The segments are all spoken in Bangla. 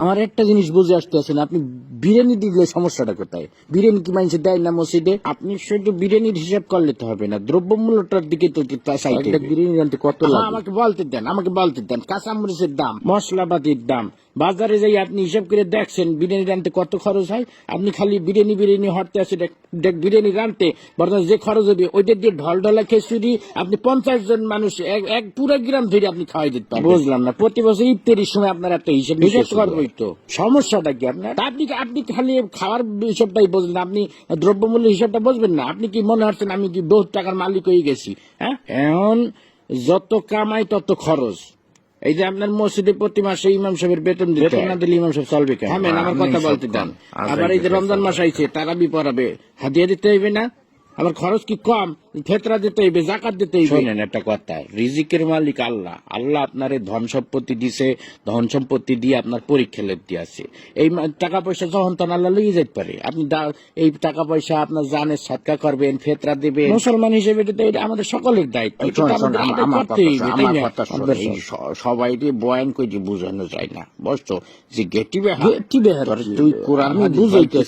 আমার একটা জিনিস বুঝে আসতে আসেন আপনি বিরিয়ানি দিলে সমস্যাটা কোথায়? বিরিয়ানি কি মানুষে দেয় না মসজিদে? আপনি শুধু বিরিয়ানির হিসাব করলে তো হবে না। দ্রব্যমূল্যটার দিকে তো বিরিয়ানি আনতে কত আমাকে বলতে দেন আমাকে বলতে দেন। কাঁচামরিচের দাম মশলাপাতির দাম। বাজারে যাই আপনি হিসাব করে দেখছেন বিরিয়ানি রানতে কত খরচ হয়? আপনি খালি বিরিয়ানি বিরিয়ানি হরতে আসে দেখ বিরিয়ানি রানতে বর্তমানে যে খরচ হবে ওইটা দিয়ে ঢল ঢলা খিচুড়ি আপনি পঞ্চাশ জন মানুষ এক পুরো গ্রাম ধরে আপনি খাওয়াই দিতে পারবেন। বুঝলাম না প্রতি বছর ইফতারির সময় আপনার একটা হিসাব হিসাব করবোই তো। সমস্যাটা কি আপনার? আপনি আপনি খালি খাওয়ার হিসাবটাই বুঝলেন আপনি দ্রব্যমূল্য হিসাবটা বুঝবেন না। আপনি কি মনে হচ্ছেন আমি কি বহুত টাকার মালিক হয়ে গেছি? হ্যাঁ? এখন যত কামাই তত খরচ। এই যে আপনার মসজিদে প্রতি মাসে ইমাম সাহেবের বেতন দিতে না দিলে ইমাম সাহেব চলবে কেন আমার কথা বলতে দেন। আবার এই যে রমজান মাস আইছে তারাবি পড়াবে। হাদিয়া দিতে হইবে না? আমার খরচ কি কম? ফেতরা দিতে হইবে জাকাত দিতে হইবে। শোনেন একটা কথা রিজিকের মালিক আল্লাহ। আল্লাহ আপনার এই ধন সম্পত্তি দিছে ধন সম্পত্তি দিয়ে আপনার পরীক্ষা লেপ দিয়েছে এই টাকা পয়সা যখন তখন আল্লাহ লইয়ে যেতে পারে। আপনি এই টাকা পয়সা আপনার জানের সৎকা করবেন ফেতরা দিবেন। মুসলমান হিসেবে এটা আমাদের সকলের দায়িত্ব। সবাই বয়ান কই যে বুঝানো যায় না। বুঝছ? যে গেটি বেহার তুই কোরআন বুঝাইতে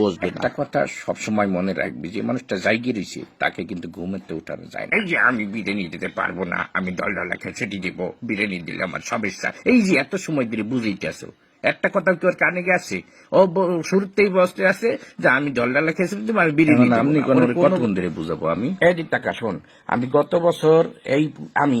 বুঝবে একটা কথা সবসময় মনে রাখবি যে মানুষটা জায়গা রয়েছে তাকে কিন্তু ঘুমাতে উঠানো যায় না। এই যে আমি বিরিয়ানি দিতে পারব না আমি দল ডলা খেসেটি দিব বিরিয়ানি দিলে আমার সমস্যা এই যে এত সময় ধরে বুঝাইতে আসো একটা কথা কি ওর কানে গেছে ও শুরুতেই বসতে আছে যে আমি জল ডালা খেয়েছি তুমি আমি বিরিয়ানি আপনি কতক্ষণ ধরে বুঝাবো আমি? এই টাকা শোন আমি গত বছর এই আমি